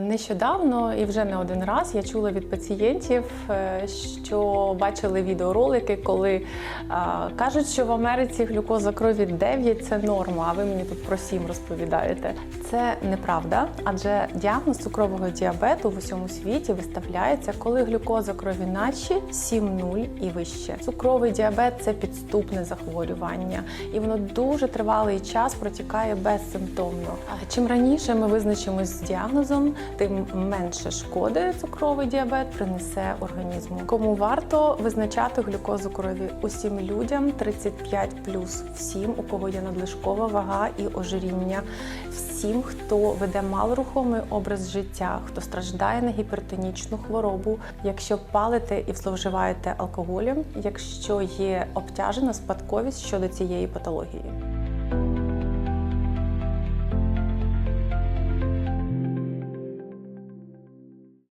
Нещодавно і вже не один раз я чула від пацієнтів, е, що бачили відеоролики, коли а, кажуть, що в Америці глюкоза крові 9 – це норма, а ви мені тут про 7 розповідаєте. Це неправда, адже діагноз цукрового діабету в усьому світі виставляється, коли глюкоза крові наче 7,0 і вище. Цукровий діабет це підступне захворювання, і воно дуже тривалий час протікає безсимптомно. Чим раніше ми визначимось з діагнозом, тим менше шкоди цукровий діабет принесе організму. Кому варто визначати глюкозу крові усім людям 35 всім, у кого є надлишкова вага і ожиріння, всім, хто веде малорухомий образ життя, хто страждає на гіпертонічну хворобу, якщо палите і зловживаєте алкоголем, якщо є обтяжена спадковість щодо цієї патології.